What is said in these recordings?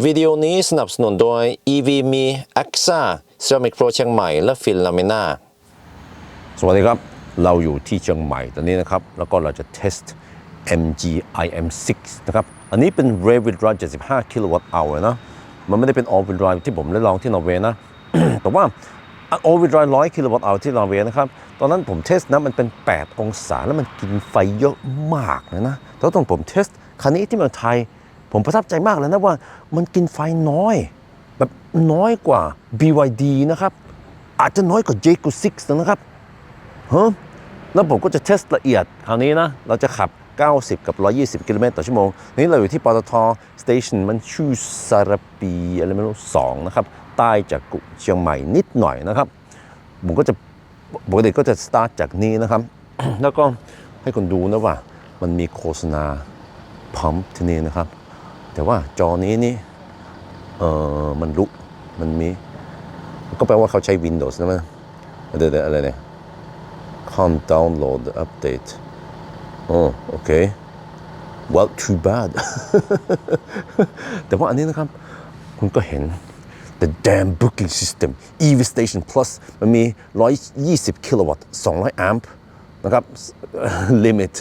วิดีโอนี้สนับสนุนโดย EV มี AXA Ceramic Pro เชียงใหม่ และฟินลามิน่าสวัสดีครับ เราอยู่ที่เชียงใหม่ตอนนี้นะครับ แล้วก็เราจะ test MG IM6 นะครับ อันนี้เป็น rear wheel drive 75 kWh นะ มันไม่ได้เป็น all wheel drive ที่ผมได้ลองที่นอร์เวย์นะ แต่ว่า all wheel drive 100 kWh ที่นอร์เวย์นะครับ ตอนนั้นผมเทสนะ มันเป็น 8 องศาแล้วมันกินไฟเยอะมากเลยนะแล้วตอนผมเทสคันนี้ที่เมืองไทย ผมประทับใจมากเลยนะว่ามันกินไฟน้อย แบบน้อยกว่า BYD นะครับ อาจจะน้อยกว่า j 6 6นะครับฮะแล้วผมก็จะเทสละเอียดคราวนี้นะ เราจะขับ 90 กับ 120 กิโลเมตรต่อชั่วโมง นี่เราอยู่ที่ปตทสเตชันมันชื่อซาราปีอะไรไม่รู้สองนะครับ ใต้จากกุเชียงใหม่นิดหน่อยนะครับ ผมก็จะปกติก็จะสตาร์ทจากนี้นะครับ แล้วก็ให้คนดูนะว่า มันมีโฆษณาพัมที่นี่นะครับ แต่ว่าจอนี้นี่เออมันลุกมันมี ก็แปลว่าเขาใช้ Windows นะมั้ยเดี๋ยวอะไรเนี่ย can't download the update. Oh, okay. Well, too bad. แต่ว่าอันนี้นะครับ คุณก็เห็น the damn booking system EV station plus มันมี 120 กิโลวัตต์ 200 แอมป์นะครับ limit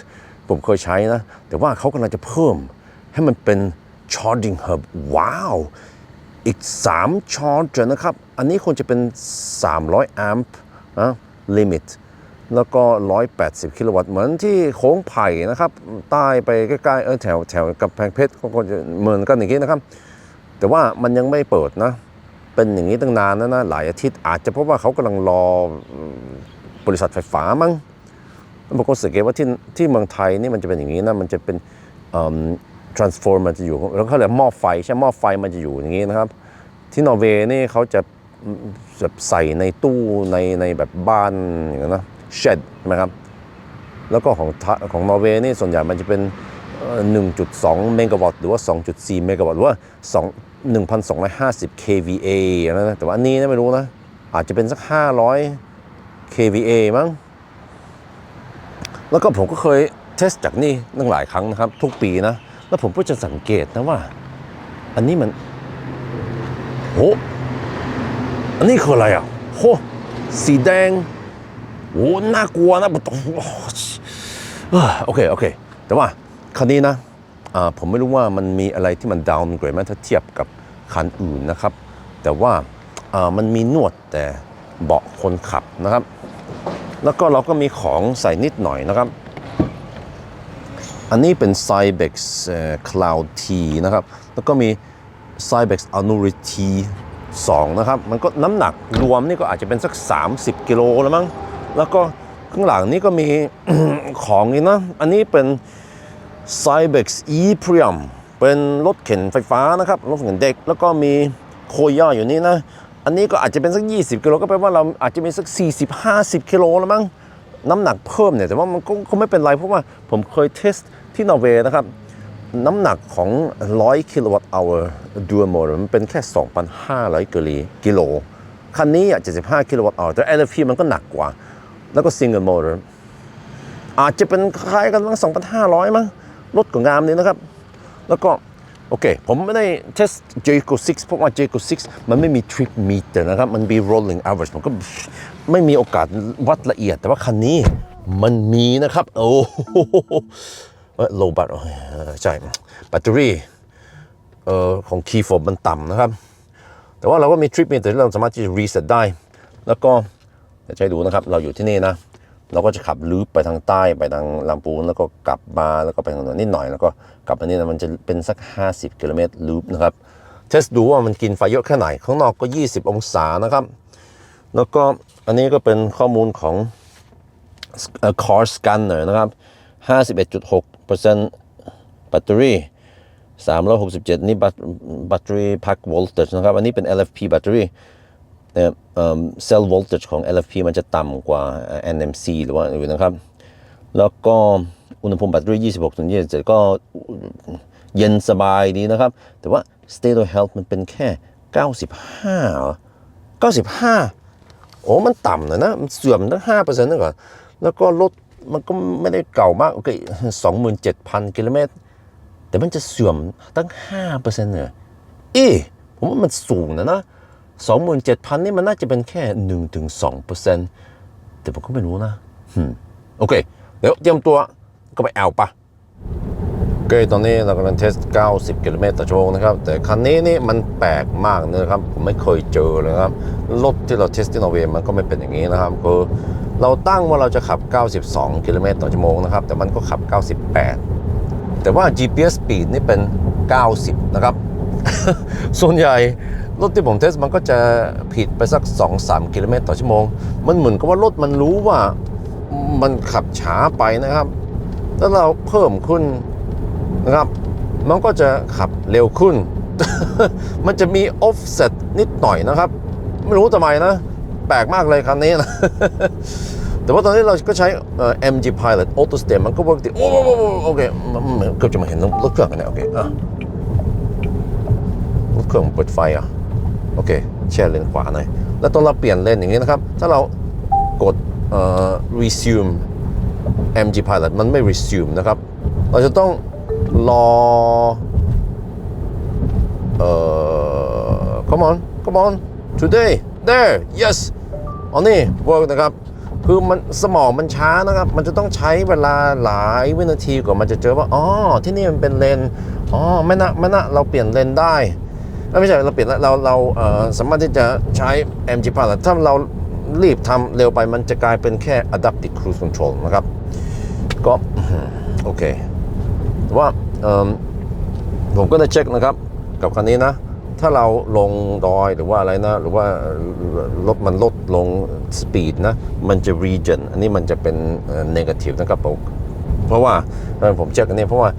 ผมเคยใช้นะ แต่ว่าเขากำลังจะเพิ่มให้มันเป็น charging hub ว้าว อีก3 charger นะครับ อันนี้ควรจะเป็น 300 แอมป์นะ limit แล้วก็ 180 กิโลวัตต์ เหมือนที่โค้งไผ่นะครับ ใต้ไปใกล้ๆเออแถวแถวกับแพงเพชรก็ควรจะเหมือนกันอย่างนี้นะครับ แต่ว่ามันยังไม่เปิดนะ เป็นอย่างนี้ตั้งนานแล้วนะ หลายอาทิตย์ อาจจะเพราะว่าเขากำลังรอบริษัทไฟฟ้ามั้งแล้วผมก็สังเกตว่าที่ที่เมืองไทยนี่มันจะเป็นอย่างนี้นะ มันจะเป็น เอิ่ม transformer จะอยู่ แล้วเขาเรียกหม้อไฟใช่ไหมหม้อไฟมันจะอยู่อย่างนี้นะครับ ที่นอร์เวย์นี่เขาจะแบบใส่ในตู้ในในแบบบ้านอย่างนั้นนะ shed ใช่ไหมครับ แล้วก็ของของนอร์เวย์นี่ส่วนใหญ่มันจะเป็นเอ่อ1.2 เมกะวัตต์หรือว่า 2.4 เมกะวัตต์หรือว่า 2 1,250 kVA นะแต่ว่าอันนี้นะไม่รู้นะ อาจจะเป็นสัก 500 kVA มั้งแล้วก็ผมก็เคยเทสจากนี่ตั้งหลายครั้งนะครับ ทุกปีนะ แล้วผมก็จะสังเกตนะว่า อันนี้มันโหอันนี้คืออะไรอะโหสีแดงโอ้น่ากลัวนะมันต้องเอ้อโอเคโอเค แต่ว่าคันนี้นะอ่าผมไม่รู้ว่ามันมีอะไรที่มันดาวน์เกรดไหมถ้าเทียบกับคันอื่นนะครับ แต่ว่าอ่ามันมีนวดแต่เบาะคนขับนะครับ แล้วก็เราก็มีของใส่นิดหน่อยนะครับ อันนี้เป็น Cybex Cloud T นะครับ แล้วก็มี Cybex Anuri T 2นะครับ มันก็น้ำหนักรวมนี่ก็อาจจะเป็นสัก 30 กิโลแล้วมั้ง แล้วก็ข้างหลังนี่ก็มีของนี่นะ อันนี้เป็น Cybex e p r i u m เป็นรถเข็นไฟฟ้านะครับ รถเข็นเด็ก แล้วก็มีโคย่าอยู่นี่นะ อันนี้ก็อาจจะเป็นสัก 20 กิโลก็แปลว่าเราอาจจะมีสัก 40-50 กิโลแล้วมั้ง น้ำหนักเพิ่มเนี่ย แต่ว่ามันก็ก็ไม่เป็นไรเพราะว่าผมเคยเทส ที่นอร์เวย์นะครับ น้ำหนักของ 100 กิโลวัตต์ hour dual motor มันเป็นแค่ 2,500 กิโลกิโลคันนี้อะ75 กิโลวัตต์ hour แต่ LFP มันก็หนักกว่า แล้วก็ single motor อาจจะเป็นคล้ายกันมั้ง2,500 มั้งรถก็งามนี่นะครับ แล้วก็โอเค ผมไม่ได้เทส Jayco 6 เพราะว่า Jayco 6 มันไม่มี trip meter นะครับ มันมี rolling average ผมก็ไม่มีโอกาสวัดละเอียด แต่ว่าคันนี้มันมีนะครับ โอ้โห อ้ย low bat เออใช่แบตเตอรี่เอ่อของ key fob มันต่ำนะครับ แต่ว่าเราก็มี trip meter ที่เราสามารถที่จะ reset ได้ แล้วก็จะใช้ดูนะครับ เราอยู่ที่นี่นะ เราก็จะขับลูปไปทางใต้ไปทางลำพูนแล้วก็กลับมาแล้วก็ไปทางถนนนิดหน่อย แล้วก็กลับมานี่นะมันจะเป็นสัก 50กิโลเมตรลูปนะครับเทสดูว่ามันกินไฟเยอะแค่ไหน ข้างนอกก็ 20 องศานะครับ แล้วก็อันนี้ก็เป็นข้อมูลของเอ่อ car scanner นะครับ 51.6 แบตเตอรี่367 นี่แบตแบตเตอรี่ pack voltage นะครับ อันนี้เป็น LFP แบตเตอรี่เนี่ยเอ่อ cell voltage ของ LFP มันจะต่ำกว่า NMC หรือว่าอื่นนะครับ แล้วก็อุณหภูมิแบตเตอรี่26ถึง27ก็เย็นสบายดีนะครับ แต่ว่า state of health มันเป็นแค่ 95เหรอ95 โอ้ มันต่ำหน่อยนะ มันเสื่อมตั้งห้าเปอร์เซ็นต์นั่นก่อน แล้วก็รถ มันก็ไม่ได้เก่ามากโอเคสองหมื่นเจ็ดพันกิโลเมตร แต่มันจะเสื่อมตั้งห้าเปอร์เซ็นต์เนี่ยเอ๊ะผมว่ามันสูงนะนะสองหมื่นเจ็ดพันนี่มันน่าจะเป็นแค่หนึ่งถึงสองเปอร์เซ็นต์แต่ผมก็ไม่รู้นะโอเค เดี๋ยวเตรียมตัวก็ไปแอลปะโอเคตอนนี้เรากำลังเทส 90 กิโลเมตรต่อชั่วโมงนะครับ แต่คันนี้นี่มันแปลกมากนะครับ ผมไม่เคยเจอเลยครับ รถที่เราเทสที่นอร์เวย์มันก็ไม่เป็นอย่างนี้นะครับคือ เราตั้งว่าเราจะขับ 92 กิโลเมตรต่อชั่วโมงนะครับ แต่มันก็ขับ 98 แต่ว่า GPS speed นี่เป็น 90 นะครับ ส่วนใหญ่รถที่ผมเทสมันก็จะผิดไปสัก 2-3 กิโลเมตรต่อชั่วโมง มันเหมือนกับว่ารถมันรู้ว่ามันขับช้าไปนะครับแล้วเราเพิ่มขึ้นนะครับ มันก็จะขับเร็วขึ้น มันจะมี offset นิดหน่อยนะครับ ไม่รู้ทำไมนะ แปลกมากเลยคันนี้นะ แต่ว่าตอนนี้เราก็ใช้เอ่อ MG Pilot Auto Stay มันก็เวิร์กดีโอ้โหโอเคมันเกือบจะมาเห็นรถเครื่องกันเนี่ยโอเคอะรถเครื่องเปิดไฟอะโอเคแช่เลนขวาหน่อยแล้วตอนเราเปลี่ยนเลนอย่างนี้นะครับ ถ้าเรากดเอ่อ resume MG Pilot มันไม่ resume นะครับ เราจะต้องรอเอ่อ come on come on today there yes อ๋อนี่ work นะครับ คือมันสมองมันช้านะครับ มันจะต้องใช้เวลาหลายวินาทีกว่ามันจะเจอว่าอ๋อที่นี่มันเป็นเลนอ๋อไม่นะไม่นะเราเปลี่ยนเลนได้ไม่ใช่เราเปลี่ยนแล้วเราเราเอ่อสามารถที่จะใช้ MG Pilot ถ้าเรารีบทำเร็วไปมันจะกลายเป็นแค่ Adaptive Cruise Control นะครับ ก็โอเคว่าผมก็ได้เช็คนะครับ กับคันนี้นะ ถ้าเราลงดอยหรือว่าอะไรนะ หรือว่ารถมันลดลงสปีดนะ มันจะ region อันนี้มันจะเป็นเอ่อ negative นะครับผมเพราะว่าเอ่อผมเช็คอันนี้เพราะว่า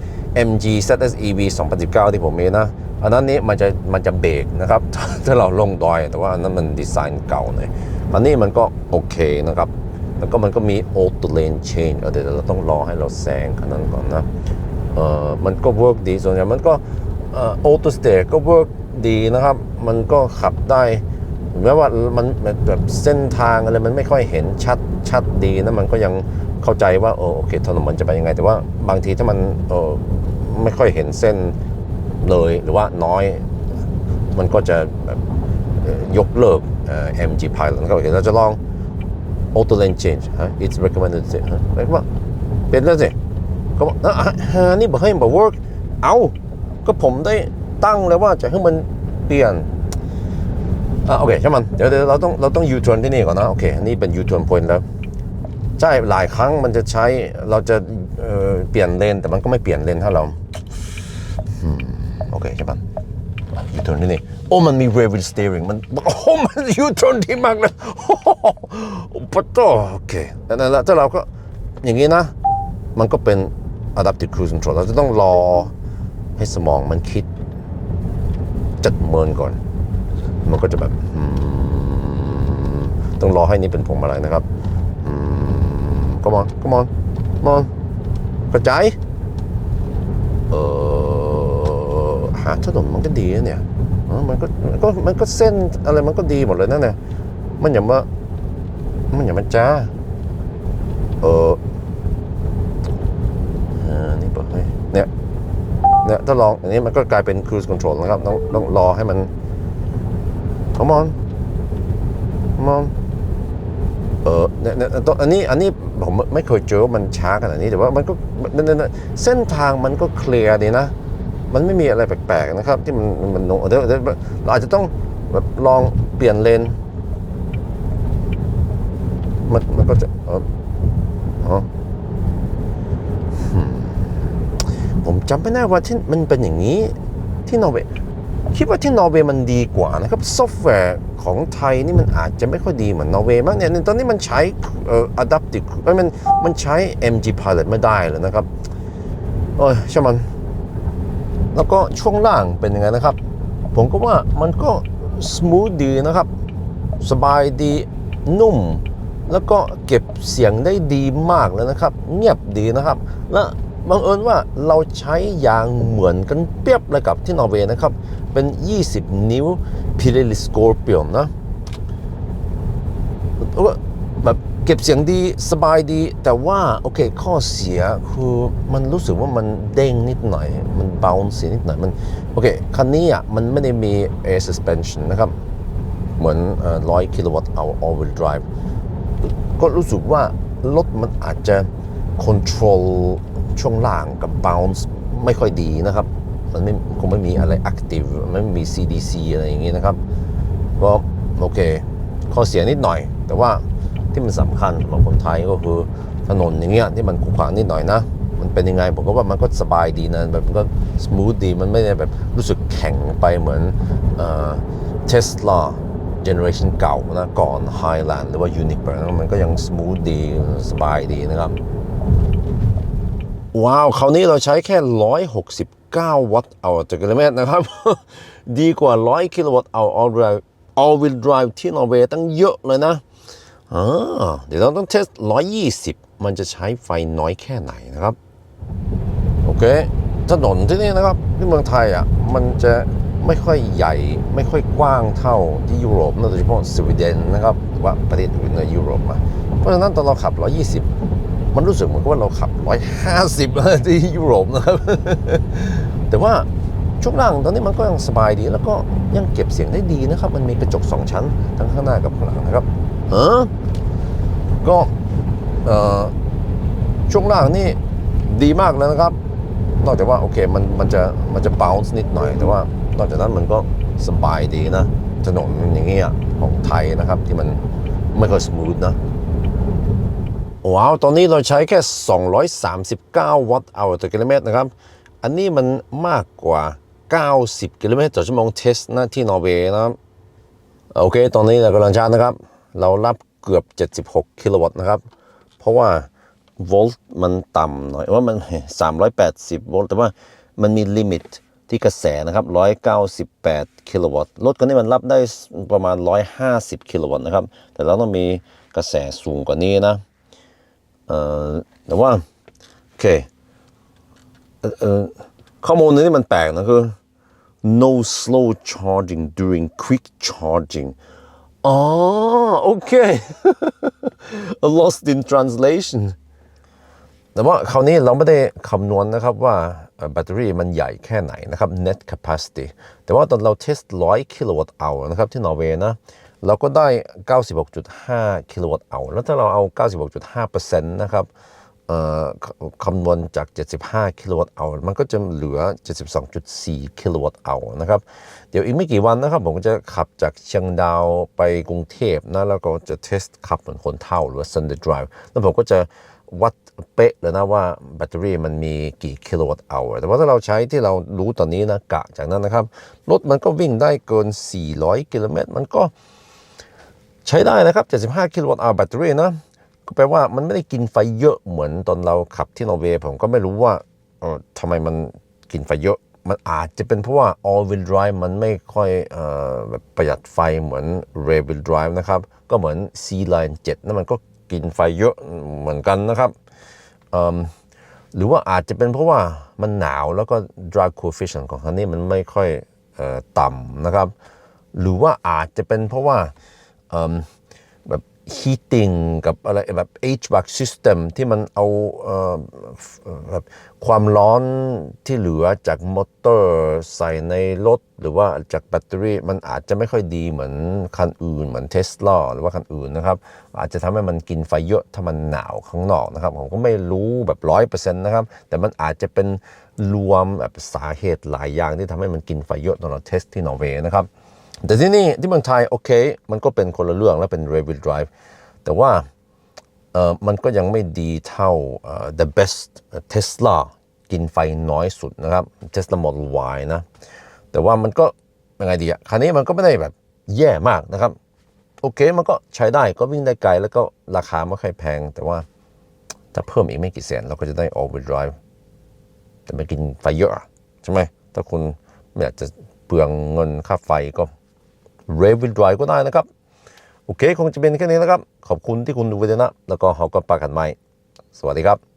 MG ZSEV 2019 ที่ผมมีนะ อันนั้นนี้มันจะมันจะเบรกนะครับ ถ้าเราลงดอย แต่ว่าอันนั้นมันดีไซน์เก่าเลยอันนี้มันก็โอเคนะครับ แล้วก็มันก็มี auto lane change เดี๋ยวเราต้องรอให้เราแซงคันนั้นก่อนนะเออมันก็ work ดีส่วนใหญ่มันก็เออ auto stay ก็ work ดีนะครับ มันก็ขับได้แม้ว่ามันแบบเส้นทางอะไรมันไม่ค่อยเห็นชัดชัดดีนะมันก็ยังเข้าใจว่าเอโอเคถนนมันจะไปยังไง แต่ว่าบางทีถ้ามันเออไม่ค่อยเห็นเส้นเลยหรือว่าน้อย มันก็จะแบบยกเลิก MG Pilot นะครับโอเคเราจะลอง auto lane change ฮะ it's recommended ฮะหมายความว่าเป็นแล้วสิเขาบอกอะอะนี่บอกให้บอก work เอาก็ผมได้ ตั้งแล้วว่าจะให้มันเปลี่ยนอะโอเคใช่างมันเดี๋ยวเดี๋ยวเราต้องเราต้อง U turn ที่นี่ก่อนนะโอเคนี่เป็น U turn point แล้วใช่หลายครั้งมันจะใช้เราจะเอ่อเปลี่ยนเลนแต่มันก็ไม่เปลี่ยนเลนถ้าเราโอเคใช่ปะ U turn ที่นี่โอ้มันมี reverse steering มันโอ้มัน U turn ที่มากเลยโอ้ปะโตโอเคแล้วแล้วถ้าเราก็อย่างนี้นะ มันก็เป็น adaptive cruise control เราจะต้องรอให้สมองมันคิด จัดเมินก่อน มันก็จะแบบต้องรอให้นี่เป็นพวงมาลัยนะครับก็มอนก็มอนมอนกระจายเออหาถนนมันก็ดีนะเนี่ยมันก็มันก็มันก็เส้นอะไรมันก็ดีหมดเลยนะเนี่ยมันอย่ามามันอย่ามาจ้าเออานี่บอกให้เนี่ย เนี่ยถ้าลองอันนี้มันก็กลายเป็น cruise control นะครับ ต้องต้องรอให้มัน come on come on เออเนี่ยเนี่ยต้องอันนี้อันนี้ผมไม่เคยเจอว่ามันช้าขนาดนี้แต่ว่ามันก็เนี่ยเนี่ยเนี่ยเส้นทางมันก็เคลียร์ดีนะ มันไม่มีอะไรแปลกๆนะครับ ที่มันมันเดี๋ยวเดี๋ยวเราอาจจะต้องแบบลองเปลี่ยนเลนมันมันก็จะเอออ๋อ ผม จำไม่ได้ว่าที่มันเป็นอย่างนี้ที่นอร์เวย์คิดว่าที่นอร์เวย์มันดีกว่านะครับซอฟต์แวร์ของไทยนี่มันอาจจะไม่ค่อยดีเหมือนนอร์เวย์มั้งเนี่ยตอนนี้มันใช้เอ่อ adaptive เอ้ยมันมันใช้ MG Pilot ไม่ได้เลยนะครับโอ้ยช่างมัน แล้วก็ช่วงล่างเป็นยังไงนะครับ ผมก็ว่ามันก็ส o t h ดีนะครับ สบายดีนุ่ม แล้วก็เก็บเสียงได้ดีมากเลยนะครับ เงียบดีนะครับ และ บังเอิญว่าเราใช้ยางเหมือนกันเปียบเลยกับที่นอร์เวย์นะครับ เป็น 20 นิ้ว Pirelli Scorpion นะแล้วก็แบบเก็บเสียงดีสบายดี แต่ว่า โอเค ข้อเสียคือมันรู้สึกว่ามันเด้งนิดหน่อย มันเบาเสียนิดหน่อยมัน โอเค คันนี้อะ มันไม่ได้มี air suspension นะครับ เหมือนร้อยกิโลวัตต์เอา all wheel drive ก็รู้สึกว่ารถมันอาจจะ control ช่วงล่างกับ bounce ไม่ค่อยดีนะครับ มันไม่คงไม่มีอะไร active ไม่มี CDC อะไรอย่างงี้นะครับ ก็โอเค ข้อเสียนิดหน่อย แต่ว่าที่มันสำคัญสำหรับคนไทยก็คือถนนอย่างเงี้ยที่มันขรุขระนิดหน่อยนะ มันเป็นยังไงผมก็ว่ามันก็สบายดีนะแบบมันก็ส o t h ดีมันไม่ได้แบบรู้สึกแข็งไปเหมือนเทสลาเจเนอเรชันเก่านะก่อน Highland หรือว่า Uniqlo นะมันก็ยังส o t h ดีสบายดีนะครับ ว้าวคราวนี้เราใช้แค่ 169 วัตต์ hour ต่อกิโลเมตรนะครับ ดีกว่า 100 กิโลวัตต์ hour all drive all wheel drive ที่นอร์เวย์ตั้งเยอะเลยนะอ่าเดี๋ยวเราต้องเทส 120 มันจะใช้ไฟน้อยแค่ไหนนะครับ โอเค ถนนที่นี่นะครับ ที่เมืองไทยอะ มันจะไม่ค่อยใหญ่ไม่ค่อยกว้างเท่าที่ยุโรปนะโดยเฉพาะสวีเดนนะครับหรือว่าประเทศอื่นในยุโรปอะเพราะฉะนั้นตอนเราขับ 120 มันรู้สึกเหมือนกับว่าเราขับ 150 ที่ยุโรปนะครับ แต่ว่าช่วงล่างตอนนี้มันก็ยังสบายดี แล้วก็ยังเก็บเสียงได้ดีนะครับ มันมีกระจกสองชั้น ทั้งข้างหน้ากับข้างหลังนะครับเออก็ช่วงล่างนี่ดีมากแล้วนะครับ นอกจากว่าโอเคมันมันจะมันจะ bounce นิดหน่อย แต่ว่านอกจากนั้นมันก็สบายดีนะ ถนนอย่างเงี้ยของไทยนะครับที่มันไม่ค่อยสมูทนะ ว้าว ตอนนี้เราใช้แค่ 239 วัตต์เอาต่อกิโลเมตรนะครับ อันนี้มันมากกว่า 90 กิโลเมตรต่อชั่วโมงเทสนะที่นอร์เวย์นะครับ โอเค ตอนนี้เรากำลังชาร์จนะครับ เรารับเกือบ 76 กิโลวัตต์นะครับ เพราะว่าโวลต์มันต่ำหน่อยว่ามัน 380 โวลต์ แต่ว่ามันมีลิมิตที่กระแสนะครับ 198 กิโลวัตต์ รถคันนี้มันรับได้ประมาณ 150 กิโลวัตต์นะครับ แต่เราต้องมีกระแสสูงกว่านี้นะ แต่ว่าโอเคเออข้อมูลนี้มันแปลกนะคือ no slow charging during quick charging อ๋อโอเค lost in translation แต่ว่าคราวนี้เราไม่ได้คำนวณนะครับว่าแบตเตอรี่มันใหญ่แค่ไหนนะครับ net capacity แต่ว่าตอนเราเทส100กิโลวัตต์เอานะครับที่นอร์เวย์นะ เราก็ได้ 96.5 กิโลวัตต์เอาแล้วถ้าเราเอา 96.5%นะครับเอ่อคคำนวณจาก 75 กิโลวัตต์เอามันก็จะเหลือ 72.4 กิโลวัตต์เอานะครับ เดี๋ยวอีกไม่กี่วันนะครับ ผมก็จะขับจากเชียงดาวไปกรุงเทพนะ แล้วก็จะเทสขับเหมือนคนเท่าหรือ Sunday Drive แล้วผมก็จะวัดเป๊ะเลยนะว่าแบตเตอรี่มันมีกี่กิโลวัตต์เอาแต่ว่าถ้าเราใช้ที่เรารู้ตอนนี้นะกะจากนั้นนะครับ รถมันก็วิ่งได้เกิน 400 กิโลเมตร มันก็ ใช้ได้นะครับ 75 กิโลวัตต์อวแบตเตอรี่นะ ก็แปลว่ามันไม่ได้กินไฟเยอะเหมือนตอนเราขับที่นอร์เวย์ผมก็ไม่รู้ว่าเออทำไมมันกินไฟเยอะ มันอาจจะเป็นเพราะว่า all wheel drive มันไม่ค่อยเอ่อแบบประหยัดไฟเหมือน rear wheel drive นะครับ ก็เหมือน C line 7นั่นมันก็กินไฟเยอะเหมือนกันนะครับหรือว่าอาจจะเป็นเพราะว่ามันหนาวแล้วก็ drive coefficient ของคันนี้มันไม่ค่อยออต่ำนะครับ หรือว่าอาจจะเป็นเพราะว่า แบบ heating กับอะไรแบบ HVAC system ที่มันเอาแบบความร้อนที่เหลือจากมอเตอร์ใส่ในรถ หรือว่าจากแบตเตอรี่ มันอาจจะไม่ค่อยดีเหมือนคันอื่น เหมือนเทสลาหรือว่าคันอื่นนะครับ อาจจะทำให้มันกินไฟเยอะถ้ามันหนาวข้างนอกนะครับ ผมก็ไม่รู้แบบร้อยเปอร์เซ็นต์นะครับ แต่มันอาจจะเป็นรวมแบบสาเหตุหลายอย่างที่ทำให้มันกินไฟเยอะตอนเราเทสที่นอร์เวย์นะครับ แต่ที่นี่ที่เมืองไทยโอเค มันก็เป็นคนละเรื่องและเป็น rear wheel drive แต่ว่าเออมันก็ยังไม่ดีเท่า the best Tesla กินไฟน้อยสุดนะครับ Tesla Model Y นะ แต่ว่ามันก็ยังไงดีอะคันนี้มันก็ไม่ได้แบบแย่มากนะครับ โอเคมันก็ใช้ได้ก็วิ่งได้ไกล แล้วก็ราคาไม่ค่อยแพง แต่ว่าถ้าเพิ่มอีกไม่กี่แสนเราก็จะได้ all wheel drive แต่มันกินไฟเยอะอะใช่ไหมถ้าคุณไม่อยากจะเปลืองเงินค่าไฟก็ r e v i l Drive ก็ได้นะครับ โอเค คงจะเป็นแค่นี้นะครับ ขอบคุณที่คุณดูวิดีโอนะ แล้วก็เขาก็ปากันใหม่ สวัสดีครับ